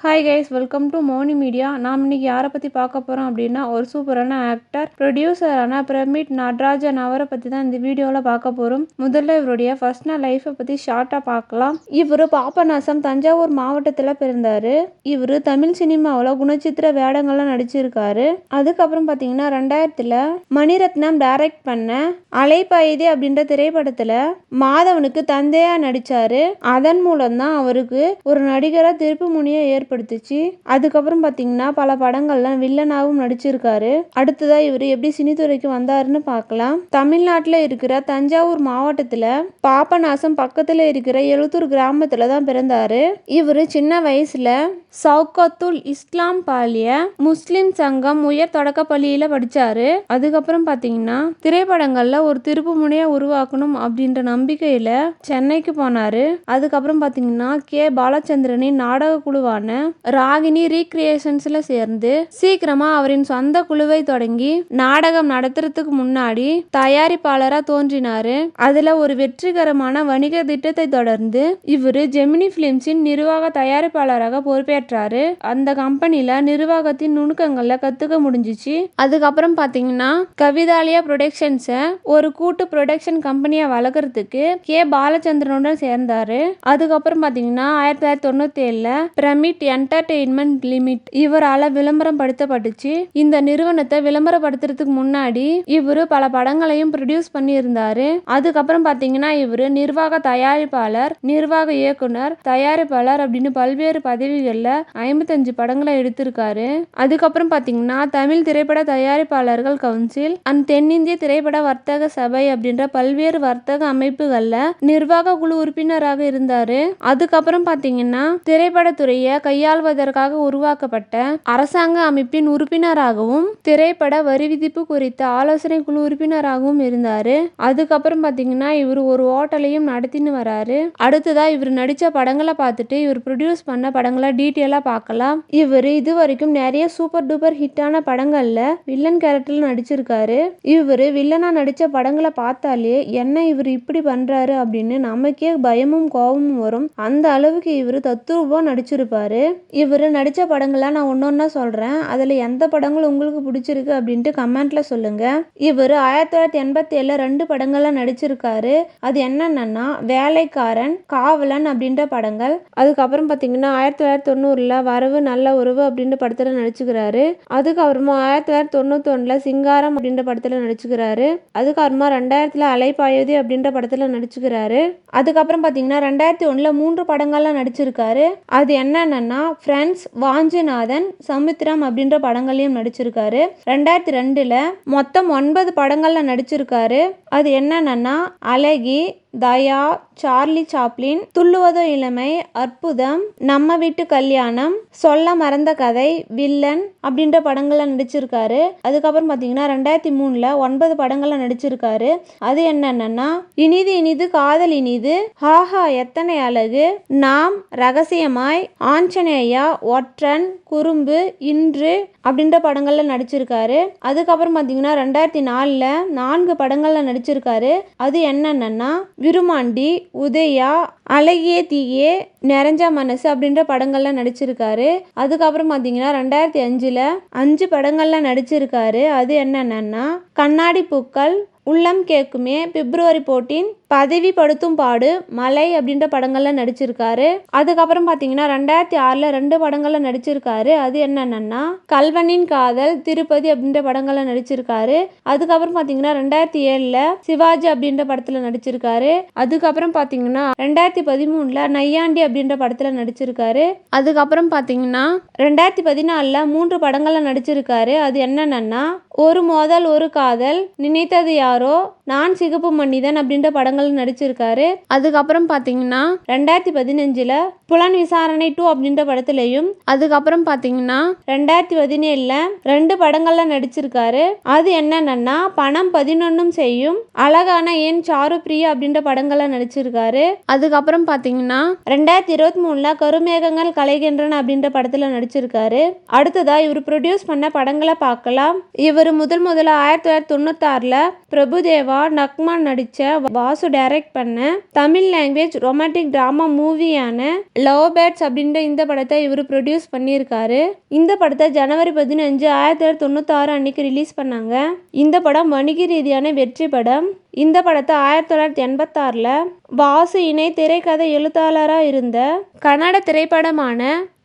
Hi guys welcome to Moni media நாம் இன்னைக்கு யாரை பற்றி பார்க்க போகிறோம் அப்படின்னா ஒரு சூப்பரான ஆக்டர் ப்ரொடியூசரான பிரமிட் நடராஜன் அவரை பற்றி தான் இந்த வீடியோவில் பார்க்க போகிறோம் முதல்ல இவருடைய பர்சனல் லைஃப்பை பற்றி ஷார்ட்டாக பார்க்கலாம். இவர் பாபநாசம் தஞ்சாவூர் மாவட்டத்தில் பிறந்தார். இவர் தமிழ் சினிமாவில் குணச்சித்திர வேடங்கள்லாம் நடிச்சிருக்காரு. அதுக்கப்புறம் பார்த்தீங்கன்னா ரெண்டாயிரத்தில் மணிரத்னம் டைரக்ட் பண்ண அலைப்பாயுதே அப்படின்ற திரைப்படத்தில் மாதவனுக்கு தந்தையாக நடித்தார் அதன் மூலம் தான் அவருக்கு ஒரு நடிகராக திருப்பு முனையை ஏற்படுத்துச்சு. அதுக்கப்புறம் பார்த்தீங்கன்னா பல படங்கள்ல வில்லனாகவும் நடிச்சிருக்காரு. அடுத்ததா இவர் எப்படி சினித்துறைக்கு வந்தாருன்னு பார்க்கலாம் தமிழ்நாட்டில் இருக்கிற தஞ்சாவூர் மாவட்டத்தில் பாபநாசம் பக்கத்தில் இருக்கிற எழுத்தூர் கிராமத்தில் தான் பிறந்தாரு. இவர் சின்ன வயசுல சவுகத்துல் இஸ்லாம் பாலிய முஸ்லிம் சங்கம் உயர் தொடக்க பள்ளியில் படிச்சாரு. அதுக்கப்புறம் பார்த்தீங்கன்னா திரைப்படங்கள்ல ஒரு திருப்பு முனையை உருவாக்கணும் அப்படின்ற நம்பிக்கையில சென்னைக்கு போனாரு. அதுக்கப்புறம் பார்த்தீங்கன்னா கே. பாலச்சந்திரனின் நாடக குழுவான ராகினி ரீக்ரியேஷன்ஸ்ல சேர்ந்து சீக்கிரமா அவரின் சொந்த குழுவை தொடங்கி நாடகம் நடத்துறதுக்கு முன்னாடி தயாரிப்பாளரா தோன்றினாரு. அதுல ஒரு வெற்றிகரமான வணிக திட்டத்தை தொடர்ந்து இவரு ஜெமினி பிலிம்ஸின் நிர்வாக தயாரிப்பாளராக பொறுப்பேற்றாரு. அந்த கம்பெனில நிர்வாகத்தின் நுணுக்கங்கள்ல கத்துக்க முடிஞ்சிச்சு. அதுக்கப்புறம் பாத்தீங்கன்னா கவிதாலியா ப்ரொடக்ஷன்ஸை ஒரு கூட்டு ப்ரொடக்ஷன் கம்பெனியை வளர்க்கறதுக்கு கே. பாலச்சந்திரனுடன் சேர்ந்தாரு. அதுக்கப்புறம் பாத்தீங்கன்னா ஆயிரத்தி தொள்ளாயிரத்தி தொண்ணூத்தி ஏழுல பிரமிட் என்டர்டெயின்மெண்ட் லிமிட் இவரால விளம்பரம் படுத்தப்பட்டுச்சு. இந்த நிறுவனத்தை விளம்பரப்படுத்துறதுக்கு முன்னாடி இவரு பல படங்களையும் ப்ரொடியூஸ் பண்ணி இருந்தாரு அதுக்கப்புறம் பாத்தீங்கன்னா இவரு நிர்வாக தயாரிப்பாளர் நிர்வாக இயக்குனர் தயாரிப்பாளர் அப்படின்னு பல்வேறு பதவிகளில் ஐம்பத்தஞ்சு படங்களை எடுத்திருக்காரு. அதுக்கப்புறம் பாத்தீங்கன்னா தமிழ் திரைப்பட தயாரிப்பாளர்கள் கவுன்சில் அண்ட் தென்னிந்திய திரைப்பட வர்த்தக சபை அப்படின்ற பல்வேறு வர்த்தக அமைப்புகள்ல நிர்வாக குழு உறுப்பினராக இருந்தாரு. அதுக்கப்புறம் பாத்தீங்கன்னா திரைப்படத்துறையை கை கையாள்வதற்காக உருவாக்கப்பட்ட அரசாங்க அமைப்பின் உறுப்பினராகவும் திரைப்பட வரி விதிப்பு குறித்த ஆலோசனை குழு உறுப்பினராகவும் இருந்தாரு. அதுக்கப்புறம் பாத்தீங்கன்னா இவர் ஒரு ஹோட்டலையும் நடத்தின்னு வராரு. அடுத்ததா இவர் நடிச்ச படங்களை பார்த்துட்டு இவர் ப்ரொடியூஸ் பண்ண படங்களை டீட்டெயிலா பார்க்கலாம் இவர் இது வரைக்கும் நிறைய சூப்பர் டூப்பர் ஹிட்டான படங்கள்ல வில்லன் கேரக்டர்ல நடிச்சிருக்காரு. இவர் வில்லனா நடிச்ச படங்களை பார்த்தாலே என்ன இவர் இப்படி பண்றாரு அப்படின்னு நமக்கே பயமும் கோபமும் வரும். அந்த அளவுக்கு இவர் தத்துரூபா நடிச்சிருப்பாரு. இவர் நடித்த படங்கள்லாம் நான் ஒன்று ஒன்றா சொல்கிறேன் அதில் எந்த படங்கள் உங்களுக்கு பிடிச்சிருக்கு அப்படின்ட்டு கமெண்ட்டில் சொல்லுங்கள் இவர் ஆயிரத்தி தொள்ளாயிரத்தி எண்பத்தி ஏழில் ரெண்டு படங்கள்லாம் நடிச்சிருக்காரு. அது என்னென்னா வேலைக்காரன் காவலன் அப்படின்ற படங்கள். அதுக்கப்புறம் பார்த்தீங்கன்னா ஆயிரத்தி தொள்ளாயிரத்தி தொண்ணூறில் வரவு நல்ல உறவு அப்படின்ற படத்தில் நடிச்சுக்கிறாரு. அதுக்கப்புறமா ஆயிரத்தி தொள்ளாயிரத்தி தொண்ணூற்றி ஒன்றில் சிங்காரம் அப்படின்ற படத்தில் நடிச்சுக்கிறாரு. அதுக்கப்புறமா ரெண்டாயிரத்தில் அலைப்பாயுதி அப்படின்ற படத்தில் நடிச்சுக்கிறாரு. அதுக்கப்புறம் பார்த்தீங்கன்னா ரெண்டாயிரத்தி ஒன்றில் மூன்று படங்கள்லாம் நடிச்சிருக்காரு. அது என்னென்னா ஃப்ரெண்ட்ஸ் வாஞ்சிநாதன் சமுத்திரம் அப்படின்ற படங்கள்லையும் நடிச்சிருக்காரு. ரெண்டாயிரத்தி ரெண்டில் மொத்தம் ஒன்பது படங்களில் நடிச்சிருக்காரு. அது என்னென்னா அழகி தயா சார்லி சாப்ளின் துள்ளுவதோ இளமை அற்புதம் நம்ம வீட்டு கல்யாணம் சொல்ல மறந்த கதை வில்லன் அப்படின்ற படங்கள்ல நடிச்சிருக்காரு. அதுக்கப்புறம் பார்த்தீங்கன்னா ரெண்டாயிரத்தி மூணுல ஒன்பது படங்கள்ல நடிச்சிருக்காரு. அது என்னென்னா இனிது இனிது காதல் இனிது ஹாஹா எத்தனை அழகு நாம் ரகசியமாய் ஆஞ்சன் அபிநயா ஒற்றன் குறும்பு இன்று அப்படின்ற படங்கள்ல நடிச்சிருக்காரு. அதுக்கப்புறம் பார்த்தீங்கன்னா ரெண்டாயிரத்தி நாலில் நான்கு படங்கள்ல நடிச்சிருக்காரு. அது என்னென்னா விருமாண்டி உதயா அழகிய தீயே நிறைஞ்ச மனசு அப்படின்ற படங்கள்ல நடிச்சிருக்காரு. அதுக்கப்புறம் பார்த்தீங்கன்னா ரெண்டாயிரத்தி அஞ்சில் அஞ்சு படங்கள்ல நடிச்சிருக்காரு. அது என்னென்னா கண்ணாடி பூக்கள் உள்ளம் கேட்குமே பிப்ரவரி போட்டின் பதவி படுத்தும் பாடு மலை அப்படின்ற படங்கள்ல நடிச்சிருக்காரு. அதுக்கப்புறம் பார்த்தீங்கன்னா ரெண்டாயிரத்தி ஆறில் ரெண்டு படங்கள்ல நடிச்சிருக்காரு. அது என்னென்னா கல்வனின் காதல் திருப்பதி அப்படின்ற படங்கள்ல நடிச்சிருக்காரு. அதுக்கப்புறம் பார்த்தீங்கன்னா ரெண்டாயிரத்தி ஏழில் சிவாஜி அப்படின்ற படத்தில் நடிச்சிருக்காரு. அதுக்கப்புறம் பார்த்தீங்கன்னா ரெண்டாயிரத்தி பதிமூணில் நையாண்டி அப்படின்ற படத்தில் நடிச்சிருக்காரு. அதுக்கப்புறம் பார்த்தீங்கன்னா ரெண்டாயிரத்தி பதினாலில் மூன்று படங்கள்ல நடிச்சிருக்காரு. அது என்னென்னா ஒரு மோதல் ஒரு காதல் நினைத்தது யாரோ நான் சிகப்பு மனிதன் அப்படின்ற படங்கள் நடிச்சிருக்காரு. அதுக்கப்புறம் பார்த்தீங்கன்னா ரெண்டாயிரத்தி பதினஞ்சில் புலன் விசாரணை டூ அப்படின்ற படத்துலையும் அதுக்கப்புறம் பார்த்தீங்கன்னா ரெண்டாயிரத்தி பதினேழில் ரெண்டு படங்கள்ல நடிச்சிருக்காரு. அது என்னென்னா பணம் பதினொன்னும் செய்யும் அழகான ஏன் சாரு பிரியா அப்படின்ற படங்கள்ல நடிச்சிருக்காரு. அதுக்கப்புறம் பார்த்தீங்கன்னா ரெண்டாயிரத்தி இருபத்தி மூணுல கருமேகங்கள் கலைகின்றன அப்படின்ற படத்துல நடிச்சிருக்காரு. அடுத்ததா இவர் ப்ரொடியூஸ் பண்ண படங்களை பார்க்கலாம். இவர் முதல் முதல்ல ஆயிரத்தி தொள்ளாயிரத்தி தொண்ணூத்தாறுல பிரபுதேவா நக்மான் நடிச்ச வாசு வாசு டைரக்ட் பண்ண தமிழ் லாங்குவேஜ் ரொமான்டிக் ட்ராமா மூவியான லவ் பேர்ட்ஸ் அப்படின்ற இந்த படத்தை இவர் ப்ரொடியூஸ் பண்ணியிருக்காரு. இந்த படத்தை ஜனவரி பதினஞ்சு ஆயிரத்தி தொள்ளாயிரத்தி தொண்ணூத்தாறு அன்னைக்கு ரிலீஸ் பண்ணாங்க. இந்த படம் வணிக ரீதியான வெற்றி படம். இந்த படத்தை ஆயிரத்தி தொள்ளாயிரத்தி எண்பத்தாறில் வாசு இணை திரைக்கதை எழுத்தாளராக இருந்த கன்னட திரைப்படமான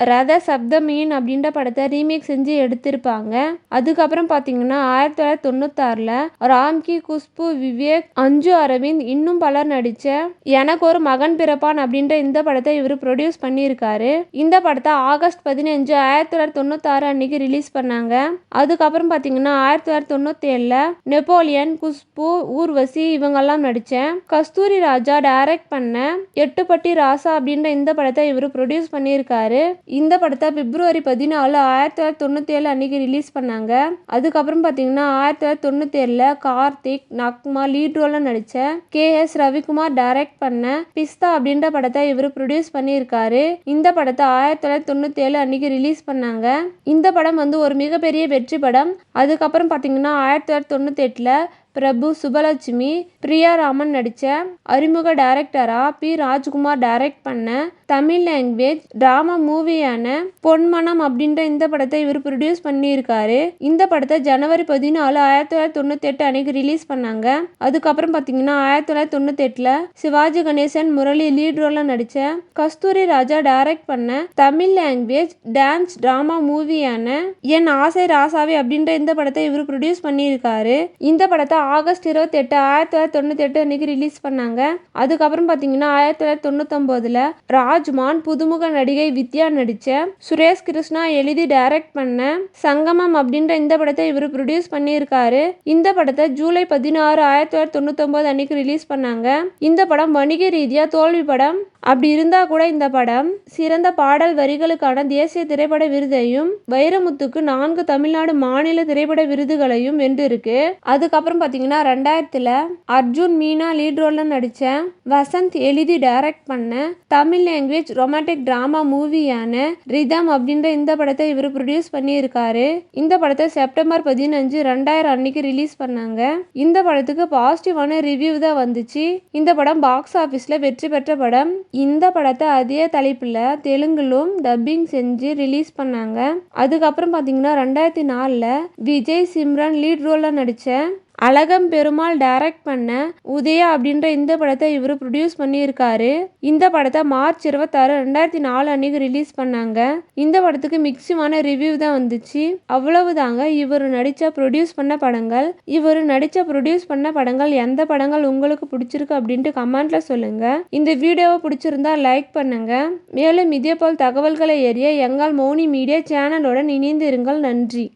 ரத சப்தமீன் அப்படின்ற படத்தை ரீமேக் செஞ்சு எடுத்திருப்பாங்க. அதுக்கப்புறம் பார்த்தீங்கன்னா ஆயிரத்தி தொள்ளாயிரத்தி தொண்ணூத்தாறில் ராம்கி குஷ்பு விவேக் அஞ்சு அரவிந்த் இன்னும் பலர் நடித்த எனக்கு ஒரு மகன் பிறப்பான் அப்படின்ற இந்த படத்தை இவர் ப்ரொடியூஸ் பண்ணியிருக்காரு. இந்த படத்தை ஆகஸ்ட் பதினஞ்சு ஆயிரத்தி தொள்ளாயிரத்தி தொண்ணூத்தாறு அன்னைக்கு ரிலீஸ் பண்ணாங்க. அதுக்கப்புறம் பார்த்தீங்கன்னா ஆயிரத்தி தொள்ளாயிரத்தி தொண்ணூற்றி ஏழில் நெப்போலியன் குஷ்பு ஊர்வசி இவங்கெல்லாம் நடித்தேன். கஸ்தூரி ராஜா டைரக்ட் பண்ண எட்டுப்பட்டி ராசா அப்படின்ற இந்த படத்தை இவர் ப்ரொடியூஸ் பண்ணியிருக்காரு. இந்த படத்தை பிப்ரவரி பதினாலு ஆயிரத்தி தொள்ளாயிரத்தி தொண்ணூற்றி ஏழு அன்னைக்கு ரிலீஸ் பண்ணாங்க. அதுக்கப்புறம் பார்த்தீங்கன்னா ஆயிரத்தி தொள்ளாயிரத்தி தொண்ணூற்றி ஏழில் கார்த்திக் நக்மா லீட் ரோலில் நடித்த கே எஸ் ரவிக்குமார் டைரக்ட் பண்ண பிஸ்தா அப்படின்ற படத்தை இவர் ப்ரொடியூஸ் பண்ணியிருக்காரு. இந்த படத்தை ஆயிரத்தி தொள்ளாயிரத்தி தொண்ணூற்றி ஏழு அன்னைக்கு ரிலீஸ் பண்ணாங்க. இந்த படம் வந்து ஒரு மிகப்பெரிய வெற்றி படம். அதுக்கப்புறம் பார்த்தீங்கன்னா ஆயிரத்தி தொள்ளாயிரத்தி தொண்ணூற்றி எட்டில் பிரபு சுபலட்சுமி பிரியாராமன் நடித்த அறிமுக டைரக்டராக பி. ராஜ்குமார் டைரக்ட் பண்ண தமிழ் லாங்குவேஜ் ட்ராமா மூவியான பொன்மனம் அப்படின்ற இந்த படத்தை இவர் ப்ரொடியூஸ் பண்ணியிருக்காரு. இந்த படத்தை ஜனவரி பதினாலு ஆயிரத்தி தொள்ளாயிரத்தி தொண்ணூற்றி எட்டு அன்னைக்கு ரிலீஸ் பண்ணாங்க. அதுக்கப்புறம் பார்த்தீங்கன்னா ஆயிரத்தி தொள்ளாயிரத்தி தொண்ணூற்றி சிவாஜி கணேசன் முரளி லீட் ரோலில் நடித்த கஸ்தூரி ராஜா டைரக்ட் பண்ண தமிழ் லாங்குவேஜ் டான்ஸ் ட்ராமா மூவியான என் ஆசை ராசாவி அப்படின்ற இந்த படத்தை இவர் ப்ரொடியூஸ் பண்ணியிருக்காரு. இந்த படத்தை ஆகஸ்ட் இருபத்தி எட்டு ஆயிரத்தி தொள்ளாயிரத்தி தொண்ணூற்றி எட்டு அன்னைக்கு ரிலீஸ் பண்ணாங்க. அதுக்கப்புறம் பார்த்தீங்கன்னா ஆயிரத்தி தொள்ளாயிரத்தி தொண்ணூத்தொம்போதில் ராஜ்மான் புதுமுக நடிகை வித்யா நடித்த சுரேஷ் கிருஷ்ணா எழுதி டைரக்ட் பண்ண சங்கமம் அப்படின்ற இந்த படத்தை இவர் ப்ரொடியூஸ் பண்ணியிருக்காரு. இந்த படத்தை ஜூலை பதினாறு ஆயிரத்தி தொள்ளாயிரத்தி தொண்ணூத்தொம்போது அன்னைக்கு ரிலீஸ் பண்ணாங்க. இந்த படம் வணிக ரீதியாக தோல்வி படம். அப்படி இருந்தால் கூட இந்த படம் சிறந்த பாடல் வரிகளுக்கான தேசிய திரைப்பட விருதையும் வைரமுத்துக்கு நான்கு தமிழ்நாடு மாநில திரைப்பட விருதுகளையும் வென்றிருக்கு. அதுக்கப்புறம் பார்த்தீங்கன்னா ரெண்டாயிரத்தில் அர்ஜுன் மீனா லீட் ரோலில் நடித்த வசந்த் எழுதி டைரக்ட் பண்ண தமிழ் லாங்குவேஜ் ரொமான்டிக் ட்ராமா மூவியான ரிதம் அப்படின்ற இந்த படத்தை இவர் ப்ரொடியூஸ் பண்ணியிருக்காரு. இந்த படத்தை செப்டம்பர் பதினஞ்சு ரெண்டாயிரம் அன்னைக்கு ரிலீஸ் பண்ணாங்க. இந்த படத்துக்கு பாசிட்டிவான ரிவ்யூ தான் வந்துச்சு. இந்த படம் பாக்ஸ் ஆஃபீஸில் வெற்றி பெற்ற படம். இந்த படத்தை அதே தலைப்பில் தெலுங்கிலும் டப்பிங் செஞ்சு ரிலீஸ் பண்ணாங்க. அதுக்கப்புறம் பார்த்தீங்கன்னா ரெண்டாயிரத்தி நாலில் விஜய் சிம்ரன் லீட் ரோலில் நடித்த அழகம் பெருமாள் டைரக்ட் பண்ண உதயா அப்படின்ற இந்த படத்தை இவர் ப்ரொடியூஸ் பண்ணியிருக்காரு. இந்த படத்தை மார்ச் இருபத்தாறு ரெண்டாயிரத்தி நாலு அன்னைக்கு ரிலீஸ் பண்ணாங்க. இந்த படத்துக்கு மிக்சிமான ரிவ்யூ தான் வந்துச்சு. அவ்வளவுதாங்க. இவர் நடித்த ப்ரொடியூஸ் பண்ண படங்கள். இவர் நடித்த ப்ரொடியூஸ் பண்ண படங்கள் எந்த படங்கள் உங்களுக்கு பிடிச்சிருக்கு அப்படின்ட்டு கமெண்ட்ல சொல்லுங்க. இந்த வீடியோவை பிடிச்சிருந்தா லைக் பண்ணுங்க. மேலும் இதே போல் தகவல்களை எறிய எங்கள் மௌனி மீடியா சேனலுடன் இணைந்து இருங்கள் நன்றி.